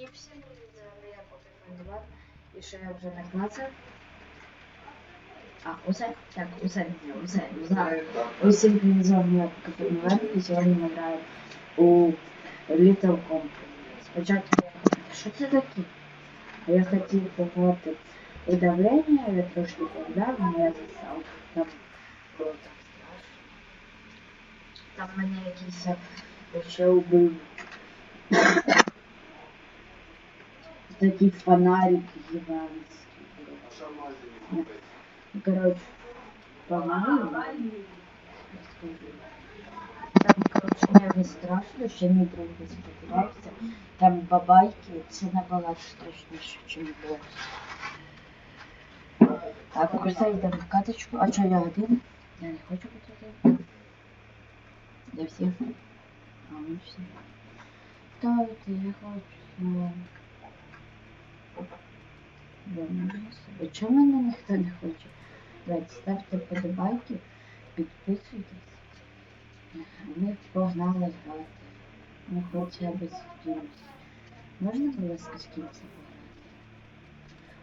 чіпси будуть взагалі, я поки фондував. І що я вже наклацав. А, усе? Так, усе, усе, усе. Усім привіт, з вами я поки фондував, і сьогодні ми граємо у Little Company. Спочатку я хотів, що це таке? А я хотів погодити удавлення, я трошки подав, але я засав. Там було так страшно. Там мене якийсь е, ще убив. Такий фонарик гігантський. Ну, короче, погнали. Там, короче, мне не страшно, ще мій друг десь потерявся. Там бабайки, це набагато страшніше, ніж було. Так, ось йдемо в каточку. А що я один? Я не хочу бути один. Для всіх. А, ну всі. Ставити, я хочу знову. Чому мене ніхто не хоче? Давайте ставте подобайки, підписуйтесь. Ми погнали грати. Ну хоча б з кимось. Можна, будь ласка, з кимось пограти?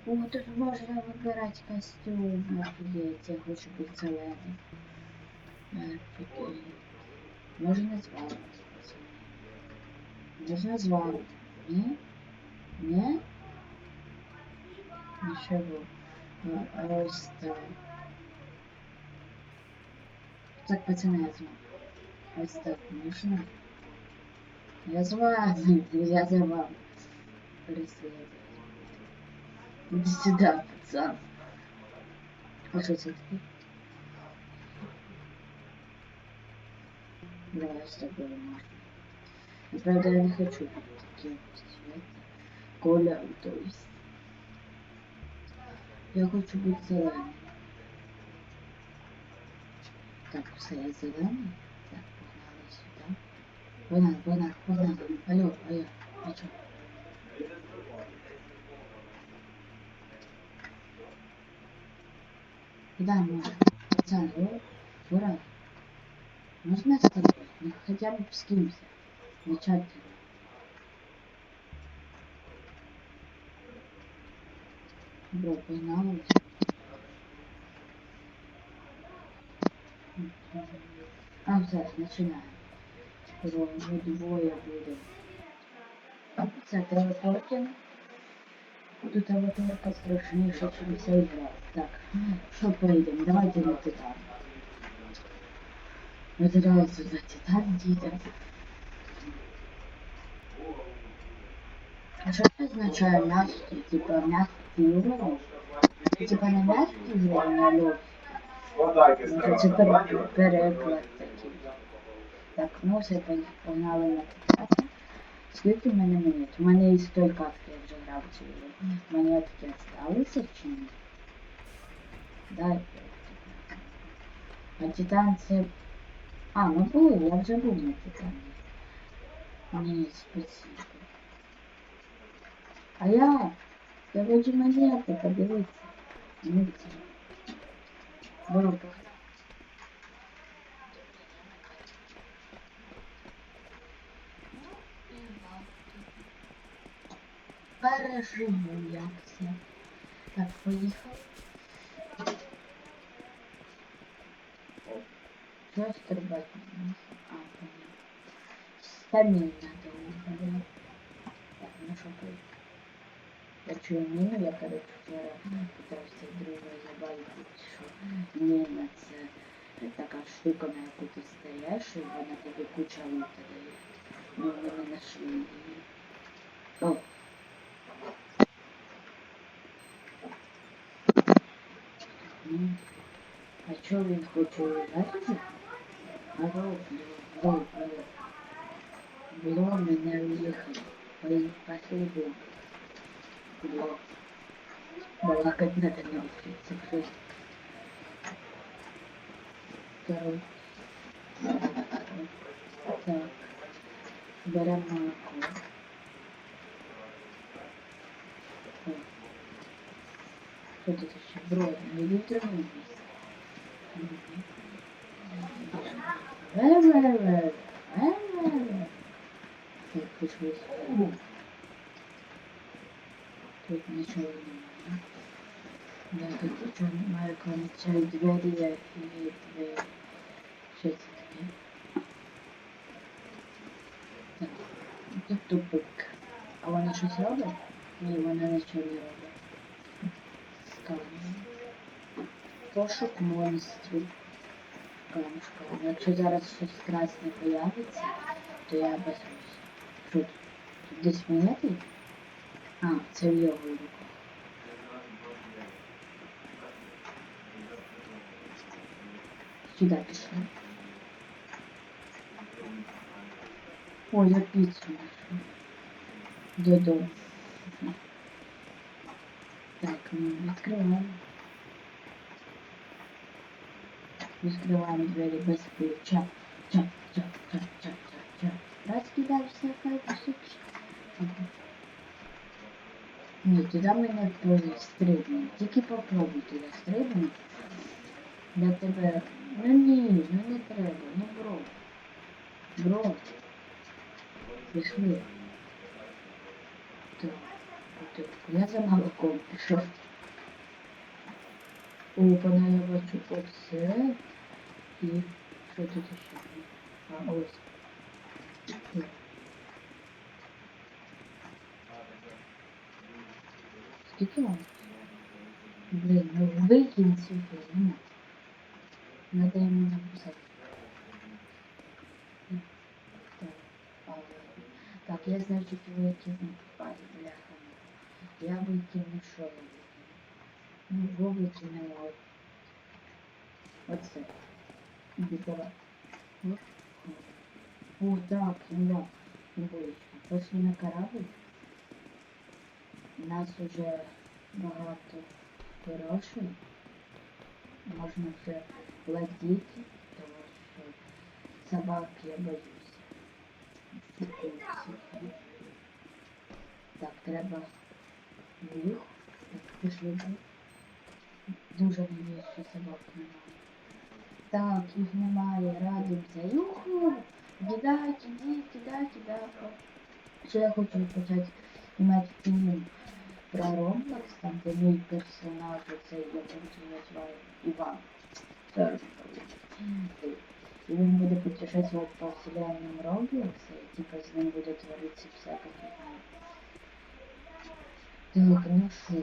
О, тут можна вибирати костюм. Офігеть, я хочу бути зелений. Офігеть. Можна з вами. Можна з вами. Ні? Ні? Ничего. Ось так. Пацаны, я звал. Ось так, можно? Я звал, я за вами. Преследую. Иди сюда, пацан. А что это такое? Давай с тобой можно. Но, правда, я не хочу быть таким. Коля, то есть. Я хочу бути зеленим. Так, все, я. Так, погнали сюди. Вона, вона, вона. Алло, алло, а чо? Куда можно? Пацан, ура. Можно с тобой? Ну, хотя бы скинемся. Начать. Бро, погнали. А, все, починаємо. Бро, вже двоє буде. Це телепортинг. Тут аватарка страшніша, ніж вся ігра. Так, що прийдемо? Давайте на Титан. Виділяється за Титан, діти. А що це означає м'який? Типа м'який уровень? Типа не м'який уровень, а легкий. Ну, це пер- переклад такий. Так, ну все, пон- погнали на Титан. Скільки в мене минут? У мене із той катки я вже грав цю ігру. У мене такі залишилися чи ні? Дай. А Титан це... А, ну були, я вже був на Титані. Ні, спасибо. А я... Я хочу монети, подивитися. Дивіться. Беру погнали. Переживу я все. Так, поїхав. Що стрибати? А, понятно. Стамін надо убрать. Так, ну що поїхав. Я чую міну, я короче вчора питався друга забавити, що міна це така штука, на яку ти стаєш, і вона тобі куча лута дає. Ну, ми не знайшли її. О, Ну, А чё він хоче ударити? Алло, алло, алло. Бло мене уїхав. Пой- Пошли Балакать надо не відкриться. Все. Второй. Так. Беремо молоко. Что тут еще? Бро, не литерный Так, пришлось Тут нічого немає. Я тут нічого немає, крім цієї двері є і двері. Що це таке? Так, тут тупик. А вона щось робить? Ні, вона нічого не робить. Сканер. Пошук монстрів. Камушка. Якщо зараз щось красне появиться, то я безусь. Що тут? Тут десь монети? А, це в його руках. Сюди пішли. Ой, я піцу знайшов. Додому. Так, ну, відкриваємо. Відкриваємо двері без ключа. Чап, чап, чап, чап, чап, чап. Раз кидався, хай посипше. Ні, туди ми не стрибнемо. Тільки попробуй туди стрибнути. Для тебе. Ну ні, ну не треба, ну бро. Бро. Пішли. Так, бутилку. Я за молоком пішов. О, пана я бачу оце. І що тут ще? А, ось. Тут. Скільки вам? Блин, ну викинь цю фігню. Надо йому написати. Так, а, так, я значить викину. Ай, бляха. Я викину, що я викину? Ну, його викинула. Оце. Іди давай. О, О, так, да. Булочка. Пошли на корабль. Нас уже багато грошей. Можна вже платити, тому що собак я боюся. Так, треба їх. Пішли. Дуже надіюсь, що собак немає. Так, їх немає, радуйся. Юху! Кидай, кидай, кидай, кидай. Ще я хочу почати знімати фільм про Roblox, там де мій персонаж, оцей, я його називаю Іван. Зараз. І він буде путешествувати по вселенным Roblox, і типа з ним буде творитися всяка фігня. Так, ну що?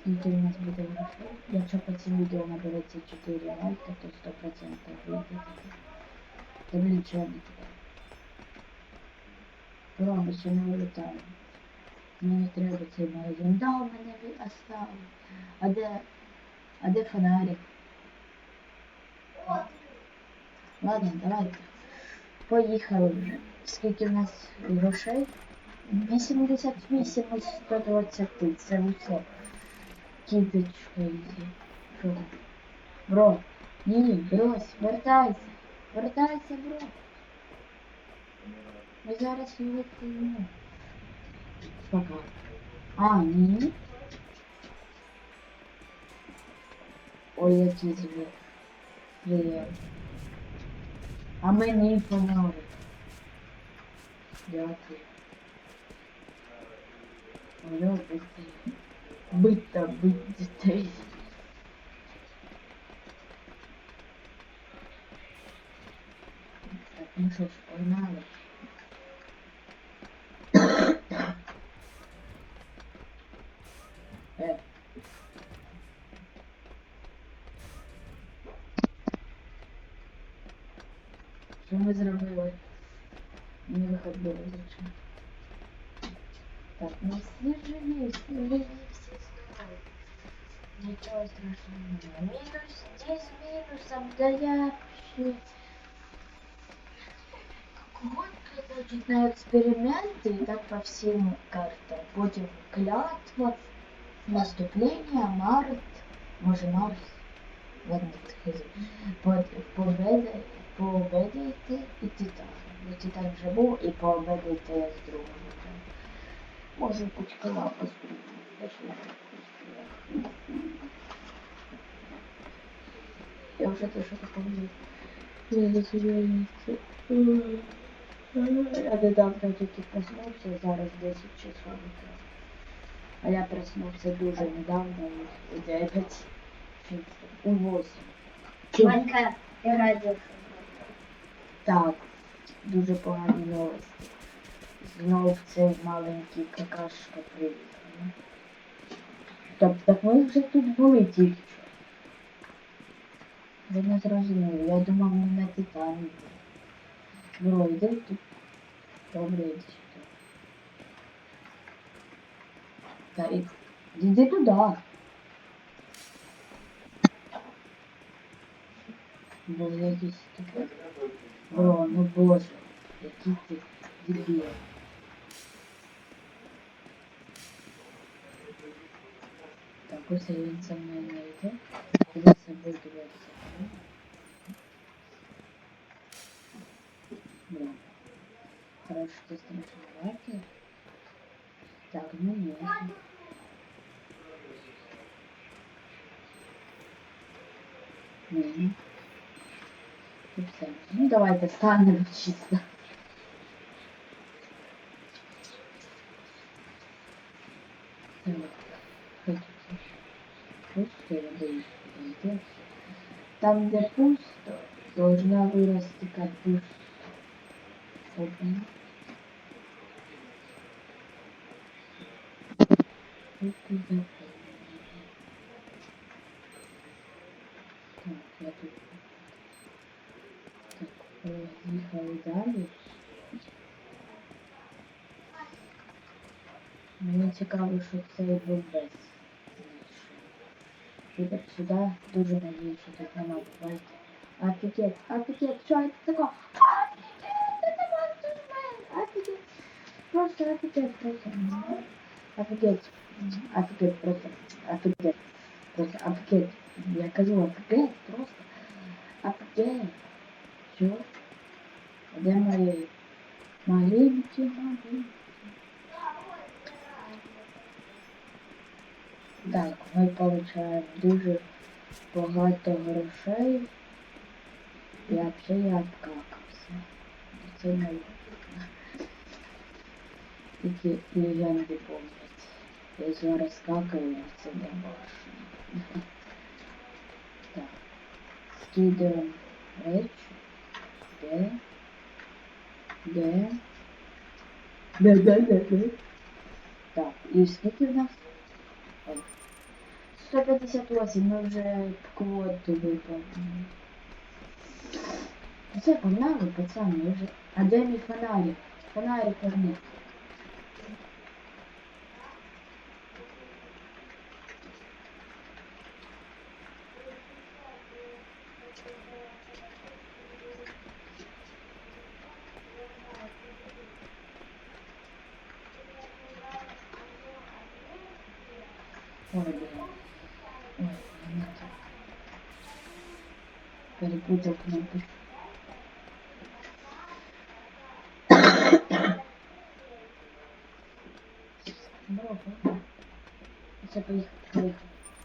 Скільки у нас буде грошей? Якщо по цим відео набереться 4 лайка, то 100% вийде. Та блін, чого не туди? Правда, ще не вилітаю. Мені треба цей магазин. Да, у мене ви оставили. А де, а де фонарик? Ладно, давайте. Поїхали вже. Скільки в нас грошей? 88 із 120. Це усе. Кіточка йде. Що? Бро. Ні, брось, вертайся. Вертайся, бро. Ми зараз його приймемо. Пока. А, ні. Ой, який звір. Привет. А мені фонарик. Дякую. Алло, бити. Бить та бить дітей. Так, ну що ж, погнали. Эксперименты и так по всем картам. Потім клятва, наступление, март, може Марс. Ладно, Победа, пообедаєте і Титан. Ну, Титан вже був і пообедаєте з другом. вже. Може бути з другом. Я вже те, що такое не розуміється. Я недавно тільки проснувся, зараз 10 часов утра. А я проснувся дуже недавно, у 9, у 8. Чому? Ванька радіо. Так, дуже погані новості. Знов цей маленький какашка приїхав. Так, так ми вже тут були тільки що. Ви не зрозуміли, я думав ми на Титаніку. Бро, йди тут. Добре, йди сюди. Та і... Іди туди. Бо якийсь такий. Бро, ну боже, який ти дебіл. Так, ось він за мною не йде. Я за собою дивитися. Трошки страшноваті. Так, ну ні. Ні. І все. Ну давайте станемо чисто. Так, хочеться. Пусто, я боюсь подойти. Там, где пусто, должна вырасти капуста. Опа. Тут туда. Так, я тут. Так, поїхали далі. Мені цікаво, що цей був без. Піде сюди, дуже надію, що тут нема бувайте. Офігеть, офігеть, що це таке? Просто офігеть, просто. Офігеть, офігеть, просто, офігеть, просто офігеть. Я кажу офігеть, просто. Офігеть. Що? А Де мої маленькі, маленькі? Так, ми получаємо дуже багато грошей. І взагалі я обкакався. Це не Тільки легенди помнять. Я зараз какаю, а це не можна. Так. Скидаємо речі. Де? Де? Де, де, де, де? Так, і скільки в нас? Ой. 158, ми вже квоту виповнили. Це погнали, пацани, я вже... А де мій фонарик? Фонарик верни. Перепутал кнопку. Добре. Це поїхав, поїхав.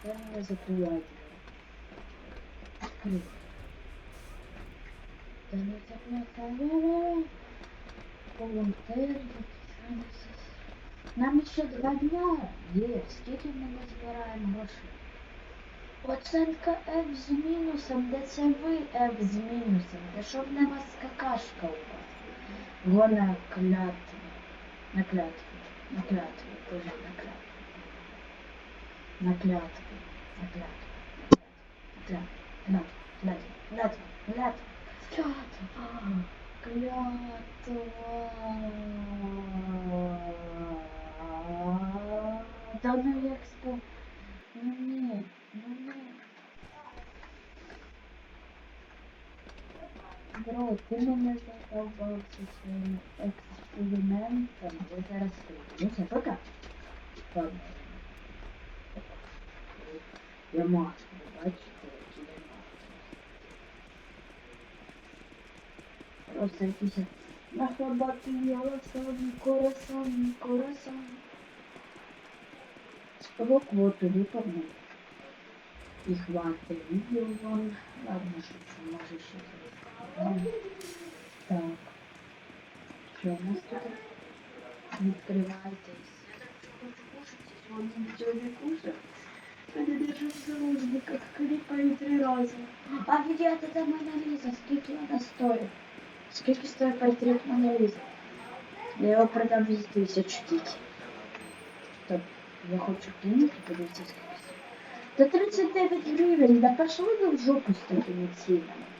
Я не закриваю. Открив. Та не закривай. Волонтери. Нам ще два дня є. Скільки ми не збираємо грошей? Оценка F з мінусом, де це ви F з мінусом, де щоб не вас какашка упала. Вона клятва. На клятві. На клятві. Боже, на клятві. На клятві. На клятві. На клятві. Клятва. Клятва. Клятва. Клятва. Клятва. Та ну як спо... Ну ні, ну ні. Бро, ти мене задовбав зі своїм експериментом. Я зараз прийду. Ну все, пока. Ладно. Я маску, бачите, які я маску. Просто якісь нахлобати голосом, коросом, коросом. Того квоту виповнив. І хватить відео вам. Ладно, що це може ще зробити. Так. Що у нас тут? Відкривайтесь. Я так хочу кушати. он ничего не кушает. Они держат в заложниках, кліпають три рази. А відео це Мона Ліза, скільки вона стоїть? Скільки стоїть портрет Мона Ліза? Я його продам за тисячу тільки. Так, я хочу кинути, подивитися скільки стоїть. Та 39 гривень, да пошли ви в жопу з такими цінами.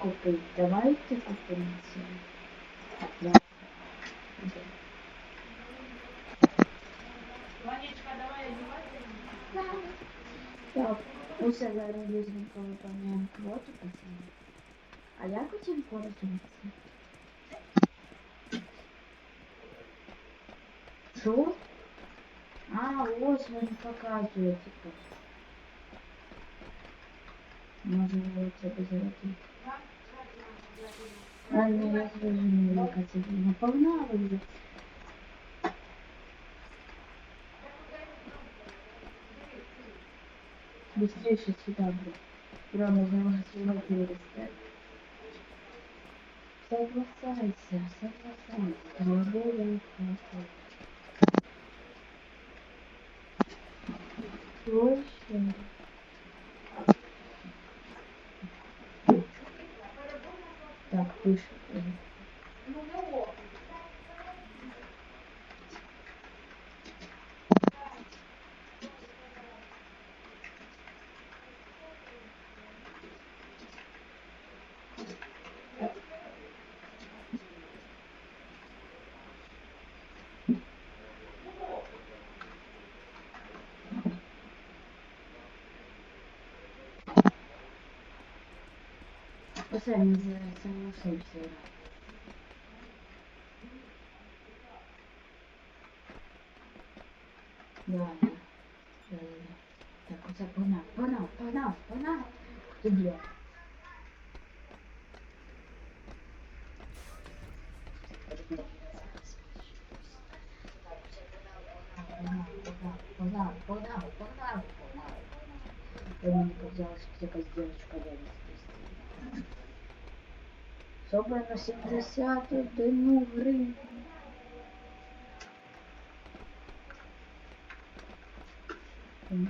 купить. Давайте купимо це. Да. Ванечка, давай одевайся. Так, усе зараз різненько виповняємо квоту, пацани. А як у цим пользуватися? Що? А, ось він показує, типу. Може його це безрати. ну я яка це війна. Погнали вже. Быстрейше сюда, блядь. Рома, я вас сюда перестать. Соглашайся, соглашайся. Хорошо. Слушай. Так, prüfen. Оце він зараз соглашився. Да, да, да, да, да. Так, оце погнав, погнав, погнав, погнав. Ти бля. Погнав, погнав, погнав, погнав, погнав. Я мені показалось, що якась дівчинка рядом стоїть. Собрано 71 гривень. М,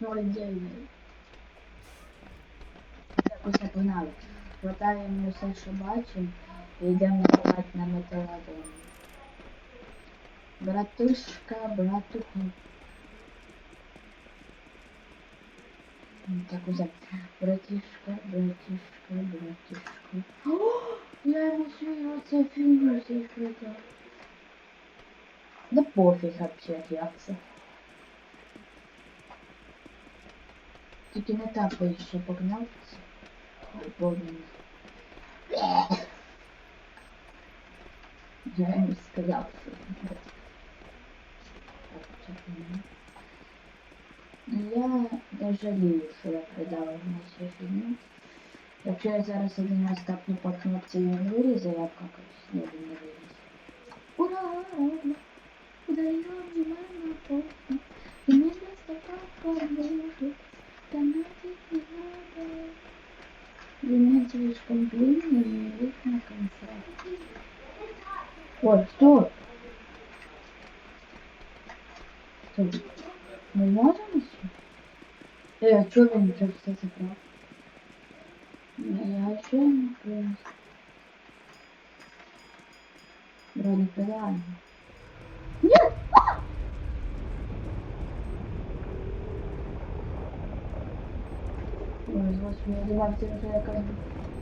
Ноль дев'ять. Так, усе погнали. Хватаємо все, що бачимо, і йдемо накривати на металодон. Братушка, братуха. Так, усе. Братишка, братишка, братишка. О, я ему свою оце фигню здесь продал. Да пофиг вообще, як це. Тільки не тапай ще погнався. Ой, помню. Я ему сказал, что... Так, там? Я не жалію, що я продала на цю фігню. Якщо я зараз один раз тапну по кнопці і він вирізе, я какаюсь, ні, він не вирізе. Ура! Удаем мама похуй, и мне место папа может, донатить не надо. Ремень слишком длинный, не видно конца. Ой, что? Что? Мы можем еще? Э, а что вы уже все забрал? Я еще не понял. Вроде реально. Нет! А! Ой, з вас мені думав, це вже якась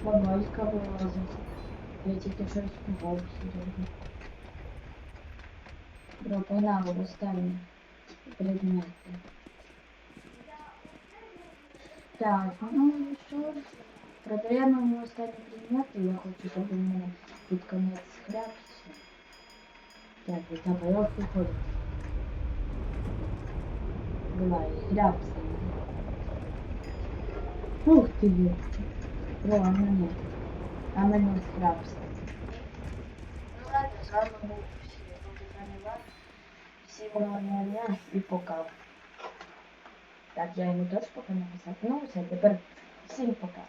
бабайська вилазить. Я тільки що розпугався серйозно. Бро, погнали в останні предмети. Так, ну і що ж? Продаємо йому останні предмети, я хочу, щоб він мене під конець схрябся. Так, і там бойовки ходить. Давай, хрябся. Ух ти є. О, а мене. А мене схрябся. Ну ладно, з вами був всі Іван. Всім гарного дня і пока. Так, я йому теж пока написав. Ну все, тепер всім пока.